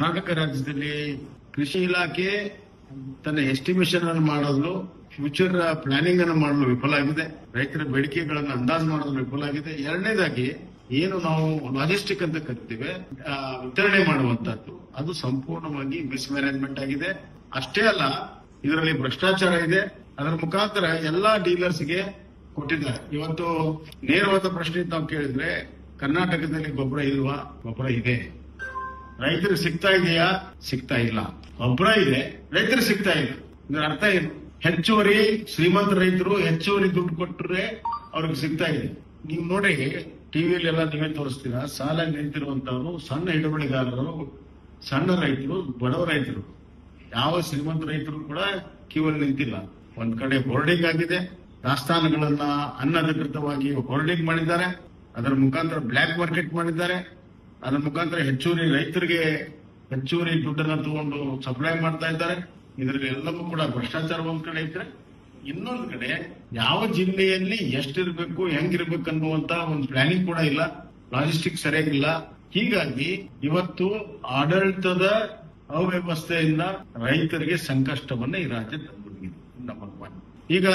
ಕರ್ನಾಟಕ ರಾಜ್ಯದಲ್ಲಿ ಕೃಷಿ ಇಲಾಖೆ ತನ್ನ ಎಸ್ಟಿಮೇಷನ್ ಅನ್ನು ಮಾಡಲು ಫ್ಯೂಚರ್ ಪ್ಲಾನಿಂಗ್ ಅನ್ನು ಮಾಡಲು ವಿಫಲ ಆಗಿದೆ. ರೈತರ ಬೇಡಿಕೆಗಳನ್ನು ಅಂದಾಜು ಮಾಡಲು ವಿಫಲ ಆಗಿದೆ. ಎರಡನೇದಾಗಿ, ಏನು ನಾವು ಲಾಜಿಸ್ಟಿಕ್ ಅಂತ ಕರಿತೀವಿ ವಿತರಣೆ ಮಾಡುವಂತದ್ದು ಅದು ಸಂಪೂರ್ಣವಾಗಿ ಮಿಸ್ ಮ್ಯಾನೇಜ್ಮೆಂಟ್ ಆಗಿದೆ. ಅಷ್ಟೇ ಅಲ್ಲ, ಇದರಲ್ಲಿ ಭ್ರಷ್ಟಾಚಾರ ಇದೆ. ಅದರ ಮುಖಾಂತರ ಎಲ್ಲಾ ಡೀಲರ್ಸ್ಗೆ ಕೊಟ್ಟಿದ್ದಾರೆ. ಇವತ್ತು ನೇರವಾದ ಪ್ರಶ್ನೆ ನಾವು ಕೇಳಿದ್ರೆ, ಕರ್ನಾಟಕದಲ್ಲಿ ಗೊಬ್ಬರ ಇಲ್ವಾ? ಗೊಬ್ಬರ ಇದೆ. ರೈತರಿಗೆ ಸಿಗ್ತಾ ಇದೆಯಾ? ಸಿಗ್ತಾ ಇಲ್ಲ. ಗೊಬ್ಬರ ಇದೆ, ರೈತರು ಸಿಗ್ತಾ ಇಲ್ಲ. ಇದ್ರ ಅರ್ಥ ಏನು? ಹೆಚ್ಚುವರಿ ಶ್ರೀಮಂತ ರೈತರು ಹೆಚ್ಚುವರಿ ದುಡ್ಡು ಕೊಟ್ಟರೆ ಅವ್ರಿಗೆ ಸಿಗ್ತಾ ಇದೆ. ನೀವು ನೋಡಿ ಟಿವಿಯಲ್ಲಿ ಎಲ್ಲ ನೀವೇ ತೋರಿಸ್ತೀರಾ? ಸಾಲ ನಿಂತಿರುವಂತವರು ಸಣ್ಣ ಹಿಡುವಳಿಗಾರರು, ಸಣ್ಣ ರೈತರು, ಬಡವ ರೈತರು. ಯಾವ ಶ್ರೀಮಂತ ರೈತರು ಕೂಡ ಕ್ಯೂ ನಿಂತಿಲ್ಲ. ಒಂದ್ ಕಡೆ ಹೋರ್ಡಿಂಗ್ ಆಗಿದೆ. ದಾಸ್ತಾನುಗಳನ್ನ ಅನಧಿಕೃತವಾಗಿ ಹೋರ್ಡಿಂಗ್ ಮಾಡಿದ್ದಾರೆ. ಅದರ ಮುಖಾಂತರ ಬ್ಲ್ಯಾಕ್ ಮಾರ್ಕೆಟ್ ಮಾಡಿದ್ದಾರೆ. ಅದರ ಮುಖಾಂತರ ಹೆಚ್ಚುವರಿ ರೈತರಿಗೆ ಹೆಚ್ಚುವರಿ ದುಡ್ಡನ್ನ ತಗೊಂಡು ಸಪ್ಲೈ ಮಾಡ್ತಾ ಇದ್ದಾರೆ. ಇದರಲ್ಲಿ ಎಲ್ಲವೂ ಕೂಡ ಭ್ರಷ್ಟಾಚಾರ ಒಂದ್ ಕಡೆ ಇದ್ರೆ ಇನ್ನೊಂದು ಕಡೆ ಯಾವ ಜಿಲ್ಲೆಯಲ್ಲಿ ಎಷ್ಟಿರ್ಬೇಕು, ಹೆಂಗಿರ್ಬೇಕು ಅನ್ನುವಂತ ಒಂದು ಪ್ಲಾನಿಂಗ್ ಕೂಡ ಇಲ್ಲ. ಲಾಜಿಸ್ಟಿಕ್ ಸರಿಯಾಗಿಲ್ಲ ಹೀಗಾಗಿ ಇವತ್ತು ಆಡಳಿತದ ಅವ್ಯವಸ್ಥೆಯಿಂದ ರೈತರಿಗೆ ಸಂಕಷ್ಟವನ್ನ ಈ ರಾಜ್ಯ ತಂದುಬಿಟ್ಟಿದೆ ನಮ್ಮ ಈಗ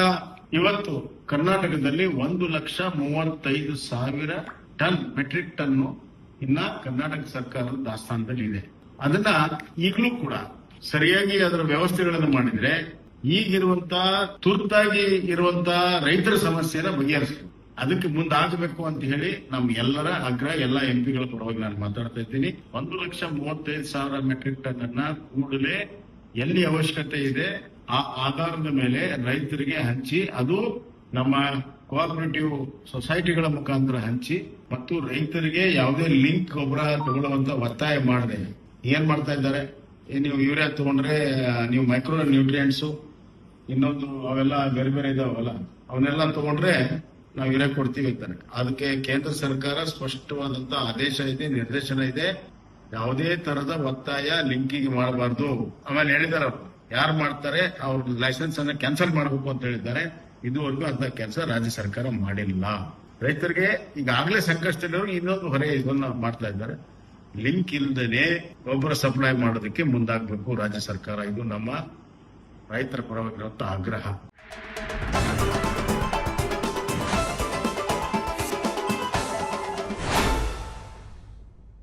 ಇವತ್ತು ಕರ್ನಾಟಕದಲ್ಲಿ ಒಂದು ಲಕ್ಷ ಮೂವತ್ತೈದು ಸಾವಿರ ಟನ್ ಮೆಟ್ರಿಕ್ ಟನ್ ಇನ್ನ ಕರ್ನಾಟಕ ಸರ್ಕಾರದ ದಾಸ್ತಾನದಲ್ಲಿ ಇದೆ ಅದನ್ನ ಈಗಲೂ ಕೂಡ ಸರಿಯಾಗಿ ಅದರ ವ್ಯವಸ್ಥೆಗಳನ್ನು ಮಾಡಿದ್ರೆ ಈಗಿರುವಂತ, ತುರ್ತಾಗಿ ಇರುವಂತ ರೈತರ ಸಮಸ್ಯೆನ ಬಗೆಹರಿಸಬೇಕು ಅದಕ್ಕೆ ಮುಂದಾಗಬೇಕು ಅಂತ ಹೇಳಿ ನಮ್ ಎಲ್ಲರ ಆಗ್ರಹ, ಎಲ್ಲ ಎಂಪಿಗಳ ಪರವಾಗಿ ನಾನು ಮಾತಾಡ್ತಾ ಇದ್ದೀನಿ. ಒಂದು ಲಕ್ಷ ಮೂವತ್ತೈದು ಸಾವಿರ ಮೆಟ್ರಿಕ್ ಟನ್ ಅನ್ನ ಕೂಡಲೇ ಎಲ್ಲಿ ಅವಶ್ಯಕತೆ ಇದೆ, ಆ ಆಧಾರದ ಮೇಲೆ ರೈತರಿಗೆ ಹಂಚಿ ಅದು ನಮ್ಮ ಕೋಆಪರೇಟಿವ್ ಸೊಸೈಟಿಗಳ ಮುಖಾಂತರ ಹಂಚಿ ಮತ್ತು ರೈತರಿಗೆ ಯಾವುದೇ ಲಿಂಕ್ ಗೊಬ್ಬರ ತಗೊಳ್ಳುವಂತ ಒತ್ತಾಯ ಮಾಡದೆ. ಏನ್ ಮಾಡ್ತಾ ಇದ್ದಾರೆ? ನೀವು ಯೂರಿಯಾ ತಗೊಂಡ್ರೆ ನೀವು ಮೈಕ್ರೋ ನ್ಯೂಟ್ರಿಯೆಂಟ್ಸ್ ಇನ್ನೊಂದು ಅವೆಲ್ಲ ಬೇರೆ ಬೇರೆ ಇದಾವಲ್ಲ, ಅವನ್ನೆಲ್ಲ ತಗೊಂಡ್ರೆ ನಾವು ಯೂರಿಯಾ ಕೊಡ್ತೀವಿ ಅಂತಾರೆ. ಅದಕ್ಕೆ ಕೇಂದ್ರ ಸರ್ಕಾರ ಸ್ಪಷ್ಟವಾದಂತ ಆದೇಶ ಇದೆ, ನಿರ್ದೇಶನ ಇದೆ. ಯಾವುದೇ ತರದ ಒತ್ತಾಯ ಲಿಂಕಿಗೆ ಮಾಡಬಾರ್ದು. ಆಮೇಲೆ ಹೇಳಿದಾರೆ ಅವರು ಯಾರು ಮಾಡ್ತಾರೆ? ಅವ್ರ ಲೈಸೆನ್ಸ್ ಅನ್ನ ಕ್ಯಾನ್ಸಲ್ ಮಾಡಬೇಕು ಅಂತ ಹೇಳಿದ್ದಾರೆ. ಇದುವರೆಗೂ ಅಂತ ಕೆಲಸ ರಾಜ್ಯ ಸರ್ಕಾರ ಮಾಡಿಲ್ಲ. ರೈತರಿಗೆ ಈಗಾಗಲೇ ಸಂಕಷ್ಟದವರು ಇನ್ನೊಂದು ಹೊರೆ ಇದನ್ನ ಮಾಡ್ತಾ ಇದ್ದಾರೆ. ಲಿಂಕ್ ಇಲ್ಲದೇನೆ ಗೊಬ್ಬರ ಸಪ್ಲೈ ಮಾಡೋದಕ್ಕೆ ಮುಂದಾಗಬೇಕು ರಾಜ್ಯ ಸರ್ಕಾರ. ಇದು ನಮ್ಮ ರೈತರ ಪರವಾಗಿರುವಂತ ಆಗ್ರಹ.